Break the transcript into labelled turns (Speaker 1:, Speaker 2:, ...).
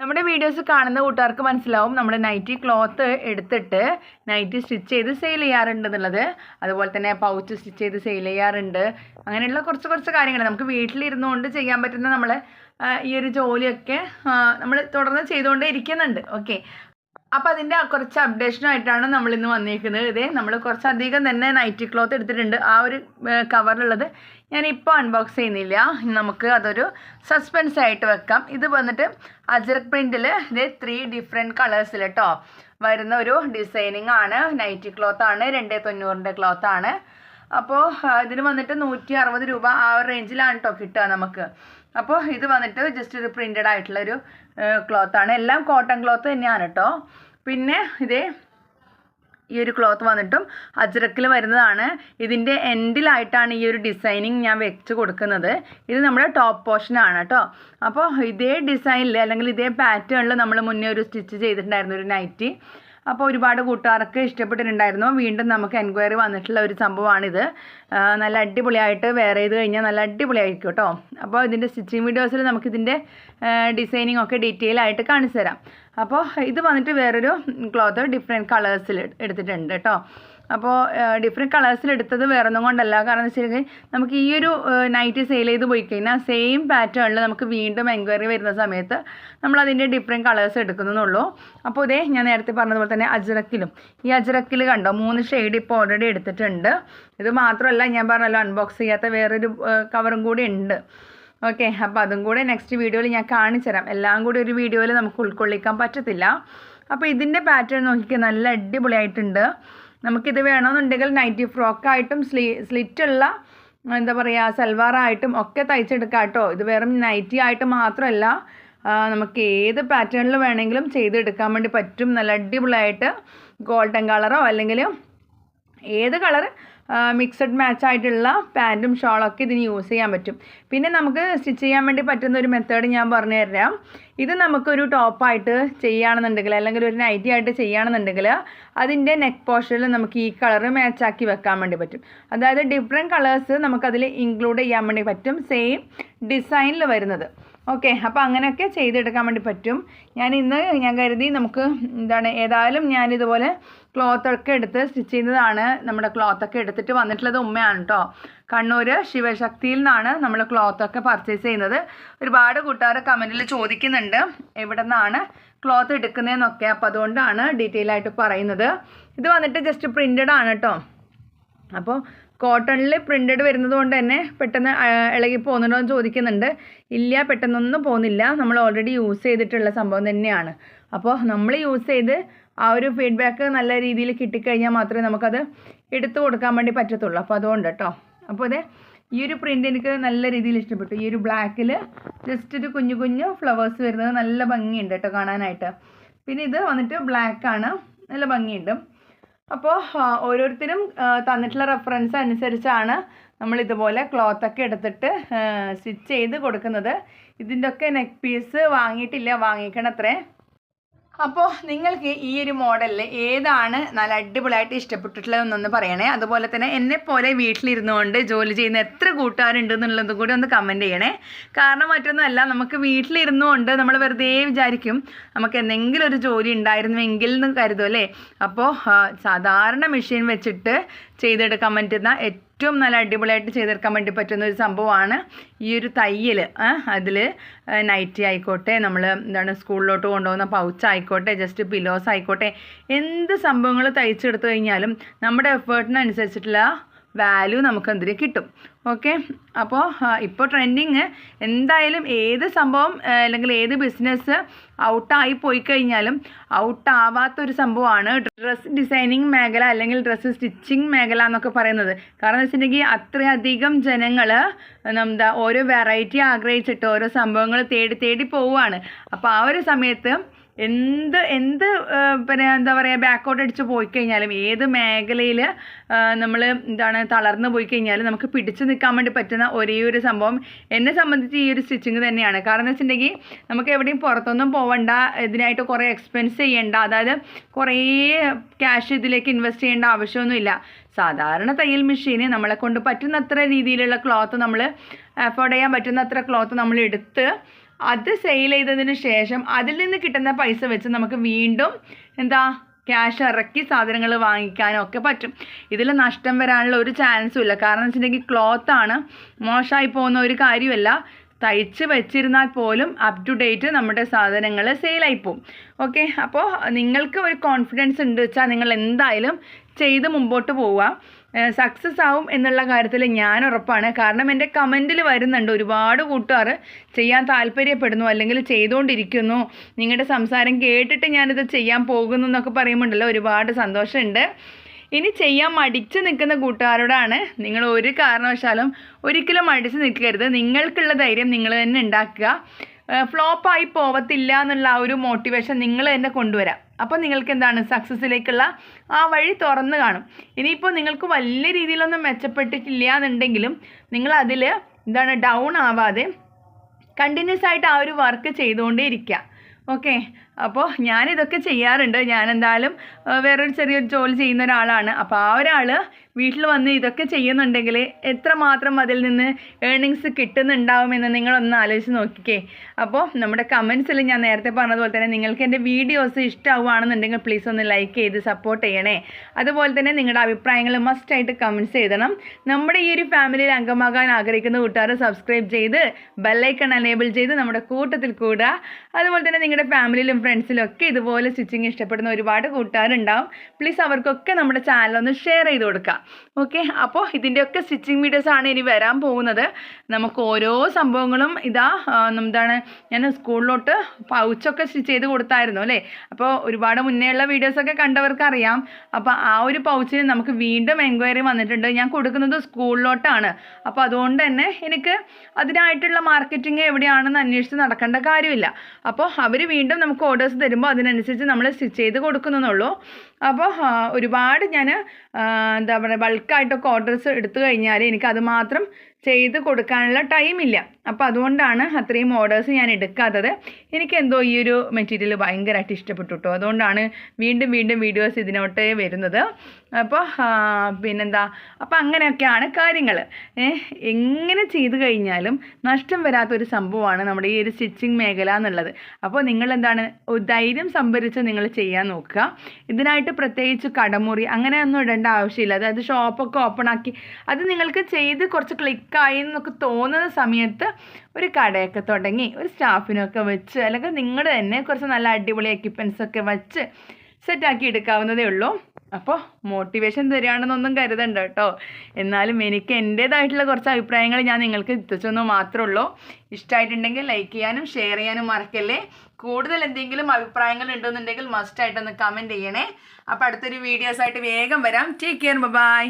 Speaker 1: നമ്മുടെ വീഡിയോസ് കാണുന്ന കൂട്ടുകാർക്ക് മനസ്സിലാവും നമ്മൾ നൈറ്റി ക്ലോത്ത് എടുത്തിട്ട് നൈറ്റി സ്റ്റിച്ച് ചെയ്ത് സെയിൽ ചെയ്യാറുണ്ട് എന്നുള്ളത്. അതുപോലെ തന്നെ പൗച്ച് സ്റ്റിച്ച് ചെയ്ത് സെയിൽ ചെയ്യാറുണ്ട്. അങ്ങനെയുള്ള കുറച്ച് കുറച്ച് കാര്യങ്ങൾ. നമുക്ക് വീട്ടിലിരുന്നുകൊണ്ട് ചെയ്യാൻ പറ്റുന്ന നമ്മൾ ഈ ഒരു ജോലിയൊക്കെ നമ്മൾ തുടർന്ന് ചെയ്തുകൊണ്ടേ ഇരിക്കുന്നുണ്ട്. ഓക്കെ അപ്പോൾ അതിന്റെ കുറച്ച് അപ്ഡേഷനായിട്ടാണ് നമ്മൾ ഇന്ന് വന്നിരിക്കുന്നത് ഇതേ നമ്മൾ കുറച്ചധികം തന്നെ നൈറ്റി ക്ലോത്ത് എടുത്തിട്ടുണ്ട്. ആ ഒരു കവറുള്ളത് ഞാൻ ഇപ്പോൾ അൺബോക്സ് ചെയ്യുന്നില്ല. നമുക്ക് അതൊരു സസ്പെൻസ് ആയിട്ട് വെക്കാം. ഇത് വന്നിട്ട് അജറക് പ്രിന്റിൽ ഇത് ത്രീ ഡിഫറെന്റ് കളേഴ്സിൽ കേട്ടോ വരുന്ന ഒരു ഡിസൈനിങ് ആണ്. നൈറ്റി ക്ലോത്ത് ആണ്. രണ്ട് തൊണ്ണൂറിന്റെ ക്ലോത്ത് ആണ്. അപ്പോൾ ഇതിന് വന്നിട്ട് നൂറ്റി അറുപത് രൂപ ആ ഒരു റേഞ്ചിലാണ് കേട്ടോ കിട്ടുക നമുക്ക്. അപ്പോൾ ഇത് വന്നിട്ട് ജസ്റ്റ് ഒരു പ്രിന്റഡ് ആയിട്ടുള്ളൊരു ക്ലോത്താണ് എല്ലാം കോട്ടൺ ക്ലോത്ത് തന്നെയാണ് കേട്ടോ പിന്നെ ഇതേ ഈ ഒരു ക്ലോത്ത് വന്നിട്ടും അജ്രക്കിൽ വരുന്നതാണ്. ഇതിന്റെ എൻഡിലായിട്ടാണ് ഈ ഒരു ഡിസൈനിങ് ഞാൻ വെച്ച് കൊടുക്കുന്നത്. ഇത് നമ്മുടെ ടോപ്പ് പോർഷനാണ് കേട്ടോ അപ്പോൾ ഇതേ ഡിസൈനിൽ അല്ലെങ്കിൽ ഇതേ പാറ്റേണിൽ നമ്മൾ മുന്നേ ഒരു സ്റ്റിച്ച് ചെയ്തിട്ടുണ്ടായിരുന്നു ഒരു നൈറ്റി അപ്പോൾ ഒരുപാട് കൂട്ടുകാർക്ക് ഇഷ്ടപ്പെട്ടിട്ടുണ്ടായിരുന്നു. വീണ്ടും നമുക്ക് എൻക്വയറി വന്നിട്ടുള്ള ഒരു സംഭവമാണിത്. നല്ല അടിപൊളിയായിട്ട് വെയർ ചെയ്ത് കഴിഞ്ഞാൽ നല്ല അടിപൊളിയായിരിക്കും കേട്ടോ അപ്പോൾ ഇതിന്റെ സ്റ്റിച്ചിങ് വീഡിയോസിൽ നമുക്കിതിന്റെ ഡിസൈനിങ് ഒക്കെ ഡീറ്റെയിൽ ആയിട്ട് കാണിച്ചു തരാം അപ്പോൾ ഇത് വന്നിട്ട് വേറൊരു ക്ലോത്ത് ഡിഫറെന്റ് കളേഴ്സിൽ എടുത്തിട്ടുണ്ട് കേട്ടോ അപ്പോൾ ഡിഫറെന്റ് കളേഴ്സിൽ എടുത്തത് വേറൊന്നും കൊണ്ടല്ല. കാരണം എന്ന് വെച്ചാൽ നമുക്ക് ഈ ഒരു നൈറ്റ് സെയിൽ ചെയ്ത് പോയി കഴിഞ്ഞാൽ സെയിം പാറ്റേണിൽ നമുക്ക് വീണ്ടും എൻക്വയറി വരുന്ന സമയത്ത് നമ്മൾ അതിന്റെ ഡിഫറെന്റ് കളേഴ്സ് എടുക്കുന്നുള്ളൂ അപ്പോൾ ഇതേ ഞാൻ നേരത്തെ പറഞ്ഞതുപോലെ തന്നെ അജറക്കിലും ഈ അജറക്കിൽ കണ്ടോ മൂന്ന് ഷെയ്ഡ് ഇപ്പോൾ ഓൾറെഡി എടുത്തിട്ടുണ്ട്. ഇത് മാത്രമല്ല ഞാൻ പറഞ്ഞല്ലോ അൺബോക്സ് ചെയ്യാത്ത വേറൊരു കവറും കൂടി ഉണ്ട്. ഓക്കെ അപ്പോൾ അതും കൂടെ നെക്സ്റ്റ് വീഡിയോയിൽ ഞാൻ കാണിച്ചു തരാം. എല്ലാം കൂടി ഒരു വീഡിയോയിൽ നമുക്ക് ഉൾക്കൊള്ളിക്കാൻ പറ്റത്തില്ല. അപ്പോൾ ഇതിന്റെ പാറ്റേൺ നോക്കിക്കാൻ നല്ല അടിപൊളിയായിട്ടുണ്ട്. നമുക്കിത് വേണമെന്നുണ്ടെങ്കിൽ നൈറ്റി ഫ്രോക്കായിട്ടും സ്ലീ സ്ലിറ്റുള്ള എന്താ പറയുക സൽവാറായിട്ടും ഒക്കെ തയ്ച്ചെടുക്കാം കേട്ടോ. ഇത് വെറും നൈറ്റി ആയിട്ട് മാത്രമല്ല നമുക്ക് ഏത് പാറ്റേണിൽ വേണമെങ്കിലും ചെയ്തെടുക്കാൻ വേണ്ടി പറ്റും. നല്ല അടിപൊളിയായിട്ട് ഗോൾഡൻ കളറോ അല്ലെങ്കിൽ ഏത് കളർ മിക്സഡ് മാച്ച് ആയിട്ടുള്ള പാന്റും ഷോളൊക്കെ ഇതിന് യൂസ് ചെയ്യാൻ പറ്റും. പിന്നെ നമുക്ക് സ്റ്റിച്ച് ചെയ്യാൻ വേണ്ടി പറ്റുന്ന ഒരു മെത്തേഡ് ഞാൻ പറഞ്ഞു തരാം. ഇത് നമുക്കൊരു ടോപ്പായിട്ട് ചെയ്യുകയാണെന്നുണ്ടെങ്കിൽ അല്ലെങ്കിൽ ഒരു നൈറ്റി ആയിട്ട് ചെയ്യുകയാണെന്നുണ്ടെങ്കിൽ അതിന്റെ നെക്ക് പോർഷനിൽ നമുക്ക് ഈ കളർ മാച്ചാക്കി വെക്കാൻ വേണ്ടി പറ്റും. അതായത് ഡിഫറെന്റ് കളേഴ്സ് നമുക്കതിൽ ഇൻക്ലൂഡ് ചെയ്യാൻ വേണ്ടി പറ്റും. സെയിം ഡിസൈനിൽ വരുന്നത്. ഓക്കെ അപ്പോൾ അങ്ങനെയൊക്കെ ചെയ്തെടുക്കാൻ വേണ്ടി പറ്റും. ഞാൻ ഇന്ന് ഞാൻ കരുതി നമുക്ക് എന്താണ് ഏതായാലും ഞാൻ ഇതുപോലെ ക്ലോത്തൊക്കെ എടുത്ത് സ്റ്റിച്ച് ചെയ്യുന്നതാണ് നമ്മുടെ ക്ലോത്തൊക്കെ എടുത്തിട്ട് വന്നിട്ടുള്ളത് ഉമ്മയാണ് കേട്ടോ കണ്ണൂർ ശിവശക്തിയിൽ നിന്നാണ് നമ്മൾ ക്ലോത്ത് ഒക്കെ പർച്ചേസ് ചെയ്യുന്നത്. ഒരുപാട് കൂട്ടുകാർ കമന്റിൽ ചോദിക്കുന്നുണ്ട്. എവിടെ നിന്നാണ് ക്ലോത്ത് എടുക്കുന്നതെന്നൊക്കെ അപ്പോൾ അതുകൊണ്ടാണ് ഡീറ്റെയിൽ ആയിട്ട് പറയുന്നത്. ഇത് വന്നിട്ട് ജസ്റ്റ് പ്രിന്റഡ് ആണ് കേട്ടോ അപ്പോൾ കോട്ടണിൽ പ്രിന്റഡ് വരുന്നത് കൊണ്ട് തന്നെ പെട്ടെന്ന് ഇളകി പോകുന്നുണ്ടോ എന്ന് ചോദിക്കുന്നുണ്ട്. ഇല്ല പെട്ടെന്നൊന്നും പോകുന്നില്ല. നമ്മൾ ഓൾറെഡി യൂസ് ചെയ്തിട്ടുള്ള സംഭവം തന്നെയാണ്. അപ്പോൾ നമ്മൾ യൂസ് ചെയ്ത് ആ ഒരു ഫീഡ്ബാക്ക് നല്ല രീതിയിൽ കിട്ടിക്കഴിഞ്ഞാൽ മാത്രമേ നമുക്കത് എടുത്തു കൊടുക്കാൻ വേണ്ടി പറ്റത്തുള്ളൂ. അപ്പോൾ അതുകൊണ്ട് കേട്ടോ അപ്പോൾ അതെ ഈ ഒരു പ്രിന്റ് എനിക്ക് നല്ല രീതിയിൽ ഇഷ്ടപ്പെട്ടു. ഈ ഒരു ബ്ലാക്കിൽ ജസ്റ്റ് ഒരു കുഞ്ഞു കുഞ്ഞു ഫ്ലവേഴ്സ് വരുന്നത് നല്ല ഭംഗിയുണ്ട് കേട്ടോ കാണാനായിട്ട്. പിന്നെ ഇത് വന്നിട്ട് ബ്ലാക്കാണ് നല്ല ഭംഗിയുണ്ട്. അപ്പോൾ ഓരോരുത്തരും തന്നിട്ടുള്ള റെഫറൻസ് അനുസരിച്ചാണ് നമ്മൾ ഇതുപോലെ ക്ലോത്ത് ഒക്കെ എടുത്തിട്ട് സ്റ്റിച്ച് ചെയ്ത് കൊടുക്കുന്നത്. ഇതിന്റെ ഒക്കെ നെക്ക് പീസ് വാങ്ങിയിട്ടില്ല വാങ്ങിക്കണത്രേ. അപ്പോൾ നിങ്ങൾക്ക് ഈ ഒരു മോഡലിൽ ഏതാണ് നല്ല അടിപൊളിയായിട്ട് ഇഷ്ടപ്പെട്ടിട്ടുള്ളതെന്നൊന്ന് പറയണേ. അതുപോലെ തന്നെ എന്നെപ്പോലെ വീട്ടിലിരുന്നുകൊണ്ട് ജോലി ചെയ്യുന്ന എത്ര കൂട്ടുകാരുണ്ട് എന്നുള്ളതും കൂടി ഒന്ന് കമന്റ് ചെയ്യണേ. കാരണം മറ്റൊന്നുമല്ല നമുക്ക് വീട്ടിലിരുന്നുകൊണ്ട് നമ്മൾ വെറുതെ വിചാരിക്കും നമുക്ക് എന്തെങ്കിലും ഒരു ജോലി ഉണ്ടായിരുന്നുവെങ്കിൽ എന്ന് കരുതും അല്ലേ? അപ്പോൾ സാധാരണ മെഷീൻ വെച്ചിട്ട് ചെയ്തെടുക്കാൻ പറ്റുന്ന ഏറ്റവും നല്ല അടിപൊളിയായിട്ട് ചെയ്തെടുക്കാൻ വേണ്ടി പറ്റുന്ന ഒരു സംഭവമാണ് ഈ ഒരു തയ്യൽ അതിൽ നൈറ്റി ആയിക്കോട്ടെ നമ്മൾ എന്താണ് സ്കൂളിലോട്ട് കൊണ്ടുപോകുന്ന പൗച്ച് ആയിക്കോട്ടെ ജസ്റ്റ് പിലോസ് ആയിക്കോട്ടെ എന്ത് സംഭവങ്ങൾ തയ്ച്ചെടുത്തു കഴിഞ്ഞാലും നമ്മുടെ എഫേർട്ടിനനുസരിച്ചിട്ടുള്ള വാല്യൂ നമുക്ക് എന്തിന് കിട്ടും ഓക്കെ അപ്പോൾ ഇപ്പോൾ ട്രെൻഡിങ് എന്തായാലും ഏത് സംഭവം അല്ലെങ്കിൽ ഏത് ബിസിനസ് ഔട്ടായി പോയി കഴിഞ്ഞാലും ഔട്ടാവാത്തൊരു സംഭവമാണ് ഡ്രസ്സ് ഡിസൈനിങ് മേഖല അല്ലെങ്കിൽ ഡ്രസ്സ് സ്റ്റിച്ചിങ് മേഖല എന്നൊക്കെ പറയുന്നത്. കാരണം എന്ന് വെച്ചിട്ടുണ്ടെങ്കിൽ അത്രയധികം ജനങ്ങൾ എന്താ ഓരോ വെറൈറ്റി ആഗ്രഹിച്ചിട്ട് ഓരോ സംഭവങ്ങൾ തേടി തേടി പോവുകയാണ്. അപ്പോൾ ആ ഒരു സമയത്ത് എന്ത് എന്ത് പിന്നെ എന്താ പറയുക ബാക്കോട്ട് അടിച്ച് പോയി കഴിഞ്ഞാലും ഏത് മേഖലയിൽ നമ്മൾ എന്താണ് തളർന്നു പോയി കഴിഞ്ഞാലും നമുക്ക് പിടിച്ചു നിൽക്കാൻ വേണ്ടി പറ്റുന്ന ഒരേ ഒരു സംഭവം എന്നെ സംബന്ധിച്ച് ഈ ഒരു സ്റ്റിച്ചിങ് തന്നെയാണ്. കാരണം എന്ന് വെച്ചിട്ടുണ്ടെങ്കിൽ നമുക്ക് എവിടെയും പുറത്തൊന്നും പോകണ്ട ഇതിനായിട്ട് കുറേ എക്സ്പെൻസ് ചെയ്യേണ്ട അതായത് കുറേ ക്യാഷ് ഇതിലേക്ക് ഇൻവെസ്റ്റ് ചെയ്യേണ്ട ആവശ്യമൊന്നുമില്ല. സാധാരണ തയ്യൽ മെഷീന് നമ്മളെ കൊണ്ട് പറ്റുന്നത്ര രീതിയിലുള്ള ക്ലോത്ത് നമ്മൾ അഫോർഡ് ചെയ്യാൻ പറ്റുന്നത്ര ക്ലോത്ത് നമ്മൾ എടുത്ത് അത് സെയിൽ ചെയ്തതിന് ശേഷം അതിൽ നിന്ന് കിട്ടുന്ന പൈസ വെച്ച് നമുക്ക് വീണ്ടും എന്താ ക്യാഷ് ഇറക്കി സാധനങ്ങൾ വാങ്ങിക്കാനും ഒക്കെ പറ്റും. ഇതിൽ നഷ്ടം വരാനുള്ള ഒരു ചാൻസും ഇല്ല. കാരണം എന്ന് വെച്ചിട്ടുണ്ടെങ്കിൽ ക്ലോത്താണ് മോശമായി പോകുന്ന ഒരു കാര്യമല്ല. തയ്ച്ച് വെച്ചിരുന്നാൽ പോലും അപ് ടു ഡേറ്റ് നമ്മുടെ സാധനങ്ങൾ സെയിലായി പോകും ഓക്കെ അപ്പോൾ നിങ്ങൾക്ക് ഒരു കോൺഫിഡൻസ് ഉണ്ട് വെച്ചാൽ നിങ്ങൾ എന്തായാലും ചെയ്ത് മുമ്പോട്ട് പോവുക. സക്സസ് ആവും എന്നുള്ള കാര്യത്തിൽ ഞാൻ ഉറപ്പാണ്. കാരണം എന്റെ കമന്റിൽ വരുന്നുണ്ട് ഒരുപാട് കൂട്ടുകാർ ചെയ്യാൻ താല്പര്യപ്പെടുന്നു അല്ലെങ്കിൽ ചെയ്തുകൊണ്ടിരിക്കുന്നു. നിങ്ങളുടെ സംസാരം കേട്ടിട്ട് ഞാനിത് ചെയ്യാൻ പോകുന്നു എന്നൊക്കെ പറയുമ്പോണ്ടല്ലോ ഒരുപാട് സന്തോഷമുണ്ട്. ഇനി ചെയ്യാൻ മടിച്ച് നിൽക്കുന്ന കൂട്ടുകാരോടാണ് നിങ്ങൾ ഒരു കാരണവശാലും ഒരിക്കലും മടിച്ച് നിൽക്കരുത്. നിങ്ങൾക്കുള്ള ധൈര്യം നിങ്ങൾ തന്നെ ഉണ്ടാക്കുക. ഫ്ലോപ്പായി പോവത്തില്ല എന്നുള്ള ആ ഒരു മോട്ടിവേഷൻ നിങ്ങൾ തന്നെ കൊണ്ടുവരാം. അപ്പോൾ നിങ്ങൾക്ക് എന്താണ് സക്സസ്സിലേക്കുള്ള ആ വഴി തുറന്നു കാണും. ഇനിയിപ്പോൾ നിങ്ങൾക്ക് വലിയ രീതിയിലൊന്നും മെച്ചപ്പെട്ടിട്ടില്ല എന്നുണ്ടെങ്കിലും നിങ്ങൾ അതിൽ എന്താണ് ഡൗൺ ആവാതെ കണ്ടിന്യൂസ് ആയിട്ട് ആ ഒരു വർക്ക് ചെയ്തുകൊണ്ടേ ഇരിക്കുക ഓക്കെ അപ്പോൾ ഞാനിതൊക്കെ ചെയ്യാറുണ്ട്. ഞാൻ എന്തായാലും വേറൊരു ചെറിയൊരു ജോലി ചെയ്യുന്ന ഒരാളാണ്. അപ്പോൾ ആ ഒരാൾ വീട്ടിൽ വന്ന് ഇതൊക്കെ ചെയ്യുന്നുണ്ടെങ്കിൽ എത്രമാത്രം അതിൽ നിന്ന് ഏർണിങ്സ് കിട്ടുന്നുണ്ടാവുമെന്ന് നിങ്ങളൊന്ന് ആലോചിച്ച് നോക്കിക്കേ. അപ്പോൾ നമ്മുടെ കമൻസിൽ ഞാൻ നേരത്തെ പറഞ്ഞതുപോലെ തന്നെ നിങ്ങൾക്ക് എന്റെ വീഡിയോസ് ഇഷ്ടമാവുകയാണെന്നുണ്ടെങ്കിൽ പ്ലീസ് ഒന്ന് ലൈക്ക് ചെയ്ത് സപ്പോർട്ട് ചെയ്യണേ. അതുപോലെ തന്നെ നിങ്ങളുടെ അഭിപ്രായങ്ങൾ മസ്റ്റായിട്ട് കമൻസ് ചെയ്തണം നമ്മുടെ ഈ ഒരു ഫാമിലിയിൽ അംഗമാകാൻ ആഗ്രഹിക്കുന്ന കൂട്ടുകാർ സബ്സ്ക്രൈബ് ചെയ്ത് ബെല്ലൈക്കൺ എനേബിൾ ചെയ്ത് നമ്മുടെ കൂട്ടത്തിൽ കൂടുക. അതുപോലെ തന്നെ നിങ്ങളുടെ ഫാമിലിയിലും ഫ്രണ്ട്സിലും ഒക്കെ ഇതുപോലെ സ്റ്റിച്ചിങ് ഇഷ്ടപ്പെടുന്ന ഒരുപാട് കൂട്ടുകാരുണ്ടാവും. പ്ലീസ് അവർക്കൊക്കെ നമ്മുടെ ചാനൽ ഒന്ന് ഷെയർ ചെയ്ത് കൊടുക്കുക ഓക്കെ അപ്പോൾ ഇതിന്റെയൊക്കെ സ്റ്റിച്ചിങ് ആണ് ഇനി വരാൻ പോകുന്നത്. നമുക്ക് ഓരോ സംഭവങ്ങളും ഇതാ എന്താണ് ഞാൻ സ്കൂളിലോട്ട് പൗച്ചൊക്കെ സ്റ്റിച്ച് ചെയ്ത് കൊടുത്തായിരുന്നു അല്ലേ? അപ്പോൾ ഒരുപാട് മുന്നേ ഉള്ള വീഡിയോസൊക്കെ കണ്ടവർക്ക് അറിയാം അപ്പോൾ ആ ഒരു പൗച്ചിന് നമുക്ക് വീണ്ടും എൻക്വയറി വന്നിട്ടുണ്ട്. ഞാൻ കൊടുക്കുന്നത് സ്കൂളിലോട്ടാണ്. അപ്പോൾ അതുകൊണ്ട് തന്നെ എനിക്ക് അതിനായിട്ടുള്ള മാർക്കറ്റിംഗ് എവിടെയാണെന്ന് അന്വേഷിച്ച് നടക്കേണ്ട കാര്യമില്ല. അപ്പോൾ അവർ വീണ്ടും നമുക്ക് ഓർഡേഴ്സ് തരുമ്പോൾ അതിനനുസരിച്ച് നമ്മൾ സ്റ്റിച്ച് ചെയ്ത് കൊടുക്കുന്നുള്ളൂ അപ്പോൾ ഒരുപാട് ഞാൻ എന്താ പറയുക ബൾക്കായിട്ടൊക്കെ ഓർഡേഴ്സ് എടുത്തു കഴിഞ്ഞാൽ എനിക്ക് അത് മാത്രം ചെയ്ത് കൊടുക്കാനുള്ള ടൈമില്ല. അപ്പോൾ അതുകൊണ്ടാണ് അത്രയും ഓർഡേഴ്സ് ഞാൻ എടുക്കാത്തത്. എനിക്ക് എന്തോ ഈ ഒരു മെറ്റീരിയൽ ഭയങ്കരമായിട്ട് ഇഷ്ടപ്പെട്ടു കേട്ടോ അതുകൊണ്ടാണ് വീണ്ടും വീണ്ടും വീഡിയോസ് ഇതിനോട്ട് വരുന്നത്. അപ്പോൾ പിന്നെന്താ അപ്പോൾ അങ്ങനെയൊക്കെയാണ് കാര്യങ്ങൾ എങ്ങനെ ചെയ്തു കഴിഞ്ഞാലും നഷ്ടം വരാത്തൊരു സംഭവമാണ് നമ്മുടെ ഈ ഒരു സ്റ്റിച്ചിങ് മേഖല എന്നുള്ളത്. അപ്പോൾ നിങ്ങൾ എന്താണ് ധൈര്യം സംഭരിച്ച് നിങ്ങൾ ചെയ്യാൻ നോക്കുക. ഇതിനായിട്ട് പ്രത്യേകിച്ച് കടമുറി അങ്ങനെയൊന്നും ഇടേണ്ട ആവശ്യമില്ല. അതായത് ഷോപ്പൊക്കെ ഓപ്പൺ ആക്കി അത് നിങ്ങൾക്ക് ചെയ്ത് കുറച്ച് ക്ലിക്കായി എന്നൊക്കെ തോന്നുന്ന സമയത്ത് ഒരു കടയൊക്കെ തുടങ്ങി ഒരു സ്റ്റാഫിനൊക്കെ വെച്ച് അല്ലെങ്കിൽ നിങ്ങൾ തന്നെ കുറച്ച് നല്ല അടിപൊളി എക്യുപ്മെൻസ് ഒക്കെ വെച്ച് സെറ്റാക്കി എടുക്കാവുന്നതേ ഉള്ളൂ. അപ്പോൾ മോട്ടിവേഷൻ തരികയാണെന്നൊന്നും കരുതണ്ട കേട്ടോ. എന്നാലും എനിക്ക് എന്റേതായിട്ടുള്ള കുറച്ച് അഭിപ്രായങ്ങൾ ഞാൻ നിങ്ങൾക്ക് എത്തിച്ചെന്ന് മാത്രമേ ഉള്ളൂ. ഇഷ്ടമായിട്ടുണ്ടെങ്കിൽ ലൈക്ക് ചെയ്യാനും ഷെയർ ചെയ്യാനും മറക്കല്ലേ. കൂടുതൽ എന്തെങ്കിലും അഭിപ്രായങ്ങൾ ഉണ്ടെന്നുണ്ടെങ്കിൽ മസ്റ്റായിട്ടൊന്ന് കമന്റ് ചെയ്യണേ. അപ്പോൾ അടുത്തൊരു വീഡിയോസായിട്ട് വേഗം വരാം. Take care bye